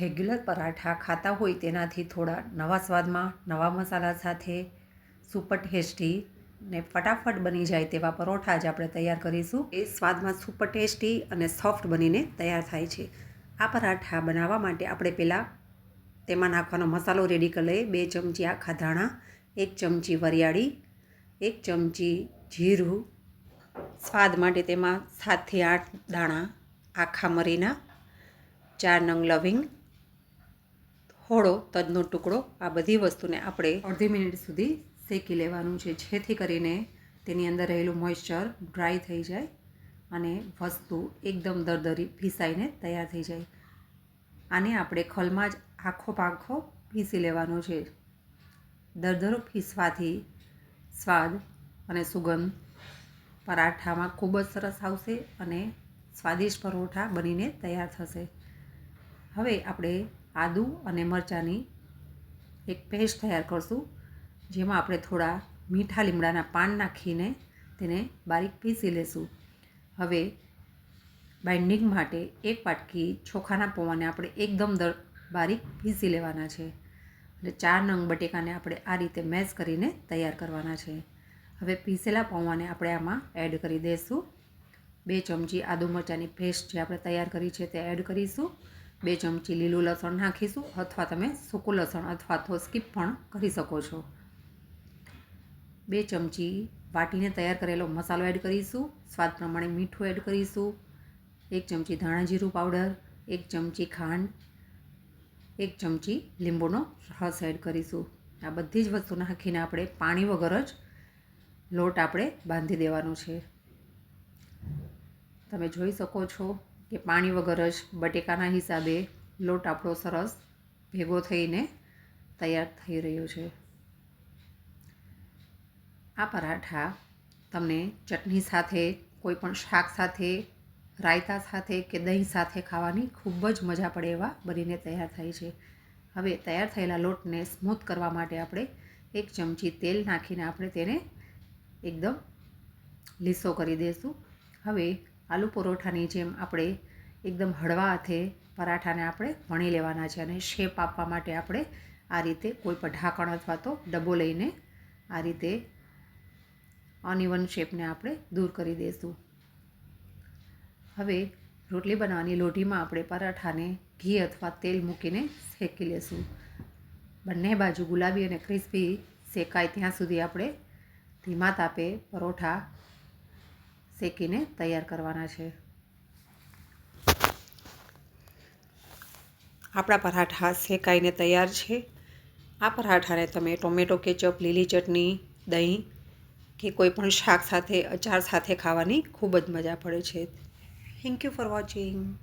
Regular paratha ખાતા હોય તેનાથી થોડા નવા સ્વાદમાં નવા મસાલા સાથે સુપર ટેસ્ટી ને ફટાફટ બની જાય તેવા પરોઠા જ આપણે તૈયાર કરીશું. એ સ્વાદમાં સુપર ટેસ્ટી અને સોફ્ટ બનીને તૈયાર થાય છે. આ પરાઠા બનાવવા માટે આપણે પહેલાં તેમાં નાખવાનો મસાલો રેડી કરી લઈએ. બે ચમચી આખા ધાણા, એક ચમચી વરિયાળી, એક ચમચી જીરું. સ્વાદ માટે તેમાં સાતથી આઠ દાણા આખા મરીના, ચાર નંગ લવિંગ થોડો તજનો ટુકડો, આ બધી વસ્તુને આપણે અડધી મિનિટ સુધી શેકી લેવાનું છે. જેથી કરીને તેની અંદર રહેલું મોઇશ્ચર ડ્રાય થઈ જાય અને વસ્તુ એકદમ દરદરી પીસાઈને તૈયાર થઈ જાય. આને આપણે ખલમાં જ આખો પાખો પીસી લેવાનો છે. દરદરો પીસવાથી સ્વાદ અને સુગંધ પરાઠામાં ખૂબ જ સરસ આવશે અને સ્વાદિષ્ટ પરોઠા બનીને તૈયાર થશે. હવે આપણે આદુ અને મરચાંની એક પેસ્ટ તૈયાર કરશું, જેમાં આપણે થોડા મીઠા લીમડાના પાન નાખીને તેને બારીક પીસી લેશું. હવે બાઇન્ડિંગ માટે એક વાટકી ચોખાના પૌવાને આપણે એકદમ બારીક પીસી લેવાના છે. અને ચાર નંગ બટેકાને આપણે આ રીતે મેશ કરીને તૈયાર કરવાના છે. હવે પીસેલા પૌવાને આપણે આમાં એડ કરી દઈશું બે ચમચી આદુ મરચાંની પેસ્ટ જે આપણે તૈયાર કરી છે તે એડ કરીશું. બે ચમચી લીલું લસણ નાખીશું અથવા તમે સૂકું લસણ અથવા તો સ્કીપ પણ કરી શકો છો. બે ચમચી વાટીને તૈયાર કરેલો મસાલો એડ કરીશું. સ્વાદ પ્રમાણે મીઠું એડ કરીશું. એક ચમચી ધાણા જીરું પાવડર એક ચમચી ખાંડ, એક ચમચી લીંબુનો રસ એડ કરીશું. આ બધી જ વસ્તુ નાખીને આપણે પાણી વગર જ લોટ આપણે બાંધી દેવાનો છે. તમે જોઈ શકો છો કે પાણી વગર જ બટેકાના હિસાબે લોટ આપણો સરસ ભેગો થઈને તૈયાર થઈ રહ્યો છે. આ પરાઠા તમને ચટણી સાથે, કોઈ પણ શાક સાથે, રાયતા સાથે કે દહીં સાથે ખાવાની ખૂબ જ મજા પડે એવા બનીને તૈયાર થાય છે. હવે તૈયાર થયેલા લોટને સ્મૂથ કરવા માટે આપણે એક ચમચી તેલ નાખીને આપણે તેને એકદમ લીસો કરી દઈશું. હવે આલુ પરોઠાની જેમ આપણે એકદમ હળવા હાથે પરાઠાને આપણે વણી લેવાના છે અને શેપ આપવા માટે આપણે આ રીતે કોઈ પણ ઢાંકણ અથવા તો ડબ્બો લઈને આ રીતે અનઇવન શેપને આપણે દૂર કરી દઈશું. હવે રોટલી બનાવવાની લોઢીમાં આપણે પરાઠાને ઘી અથવા તેલ મૂકીને શેકી લેશું. બંને બાજુ ગુલાબી અને ક્રિસ્પી શેકાય ત્યાં સુધી આપણે ધીમા તાપે પરોઠા શેકીને તૈયાર કરવાના છે. આપણા પરાઠા શેકાઈને તૈયાર છે. આ પરાઠાને તમે ટોમેટો કેચઅપ લીલી ચટણી, દહીં કે કોઈ પણ શાક સાથે, અચાર સાથે ખાવાની ખૂબ જ મજા પડે છે. Thank you for watching